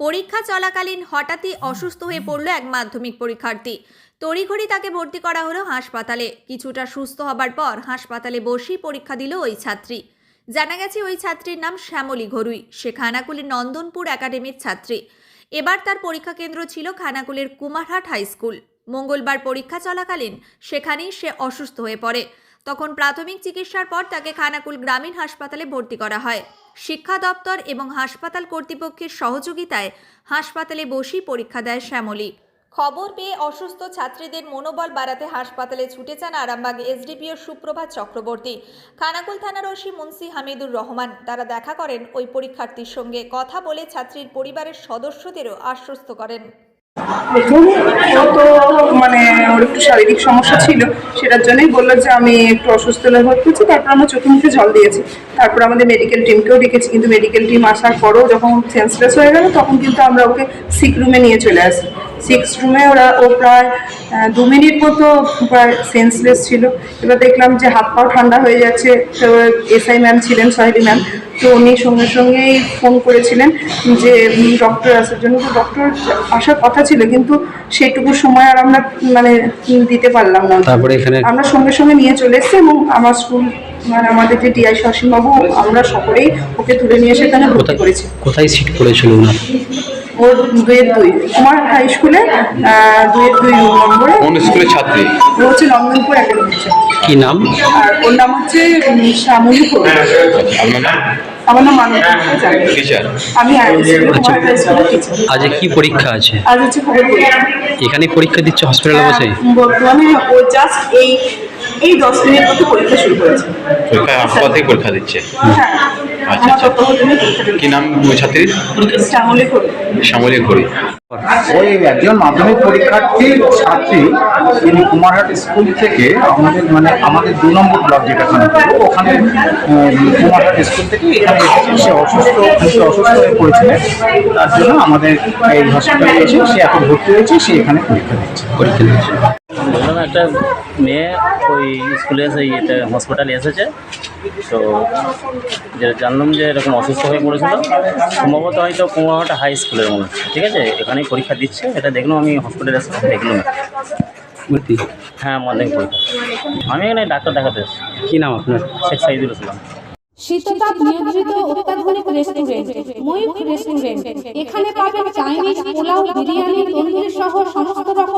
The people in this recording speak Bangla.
পরীক্ষা চলাকালীন হঠাৎই অসুস্থ হয়ে পড়ল এক মাধ্যমিক পরীক্ষার্থী। তড়িঘড়ি তাকে ভর্তি করা হলো হাসপাতালে। কিছুটা সুস্থ হবার পর হাসপাতালে বসেই পরীক্ষা দিল ওই ছাত্রী। জানা গেছে ওই ছাত্রীর নাম শ্যামলী ঘরুই। সে খানাকুলের নন্দনপুর একাডেমির ছাত্রী। এবার তার পরীক্ষা কেন্দ্র ছিল খানাকুলের কুমারহাট হাই স্কুল। মঙ্গলবার পরীক্ষা চলাকালীন সেখানেই সে অসুস্থ হয়ে পড়ে। তখন প্রাথমিক চিকিৎসার পর তাকে খানাকুল গ্রামীণ হাসপাতালে ভর্তি করা হয়। শিক্ষা দপ্তর এবং হাসপাতাল কর্তৃপক্ষের সহযোগিতায় হাসপাতালে বসেই পরীক্ষা দেয় শ্যামলী। খবর পেয়ে অসুস্থ ছাত্রীদের মনোবল বাড়াতে হাসপাতালে ছুটে যান আরামবাগ এসডিপিও সুপ্রভাত চক্রবর্তী। খানাকুল থানার ওসি মুন্সি হামিদুর রহমান তারা দেখা করেন ওই পরীক্ষার্থীর সঙ্গে। কথা বলে ছাত্রীর পরিবারের সদস্যদেরও আশ্বস্ত করেন। তো মানে ওর একটু শারীরিক সমস্যা ছিল, সেটার জন্যই বলল যে আমি একটু অসুস্থ বোধ করছি তারপর আমরা চোখে মুখে জল দিয়েছি। তারপর আমাদের মেডিকেল টিমকেও ডেকেছি, কিন্তু মেডিকেল টিম আসার পরও যখন সেন্সলেস হয়ে গেল, তখন কিন্তু আমরা ওকে সিক রুমে নিয়ে চলে আসি। সিক্স রুমে ওরা ও প্রায় দু মিনিট মতো প্রায় সেন্সলেস ছিল। এবার দেখলাম যে হাত পাও ঠান্ডা হয়ে যাচ্ছে। তো এসআই ম্যাম ছিলেন সহেলি ম্যাম। তো উনি সঙ্গে সঙ্গেই ফোন করেছিলেন যে ডক্টর আসার জন্য। তো ডক্টর আসার কথা ছিল কিন্তু সেটুকু সময় আর আমরা মানে দিতে পারলাম না। তারপরে এখানে আমরা সঙ্গে সঙ্গে নিয়ে চলে এসেছি এবং আমার স্কুল মানে আমাদের যে টিআই বাবু আমরা সকলেই ওকে তুলে নিয়ে এসে এখানে ভর্তি করেছি। কোথায় সিট পড়েছিল ওনার ওর দুয়ের দুই কুমার হাই স্কুলে দুয়ের দুই নম্বরে। কোন স্কুলের ছাত্রী? ও হচ্ছে নন্দনপুর একাডেমি কি নাম? আর ওর নাম হচ্ছে শ্যামলী আপনার নাম? আমার নাম টিচার। আমি টিচার আজ কি পরীক্ষা আছে? আজ হচ্ছে এখানে পরীক্ষা দিচ্ছে হসপিটালে বসে? হ্যাঁ, বর্তমানে ও জাস্ট এই এই দশ মিনিট মতো পরীক্ষা শুরু করেছে পরীক্ষা থেকে পরীক্ষা দিচ্ছে। হ্যাঁ। আচ্ছা, আচ্ছা। কি নাম ওই ছাত্রীর শ্যামলী ঘড়ি ওই একজন মাধ্যমিক পরীক্ষার্থী ছাত্রী তিনি কুমারহাট স্কুল থেকে আমাদের মানে আমাদের দু নম্বর ব্লক যেটা ওখানে কুমারহাট স্কুল থেকে এখানে এসেছে। সে অসুস্থ একটু অসুস্থ হয়ে পড়েছিলেন তার জন্য আমাদের এই হসপিটালে এসে সে এখন ভর্তি হয়েছে সে এখানে পরীক্ষা দিচ্ছে। পরীক্ষা দিচ্ছে। বললাম একটা মেয়ে ওই স্কুলে এসে ইয়েতে হসপিটালে এসেছে। তো যে জানলাম যে এরকম অসুস্থ হয়ে পড়েছিল সম্ভবত হয়তো কুমারহাটা হাই স্কুলের মনে হচ্ছে ঠিক আছে? এখানেই পরীক্ষা দিচ্ছে এটা দেখলাম আমি হসপিটালে এসে দেখলাম। হ্যাঁ মাধ্যমিক পরীক্ষা। আমি এখানে ডাক্তার দেখাতে এসেছি। কি নাম আপনার? শেখ সাইদুল ইসলাম। শীততাপ নিয়ন্ত্রিত অত্যাধুনিক রেস্টুরেন্ট ময়ূখ রেস্টুরেন্ট এখানে পাবেন চাইনিজ পোলাও বিরিয়ানি তন্দুরি সহ সমস্ত রকম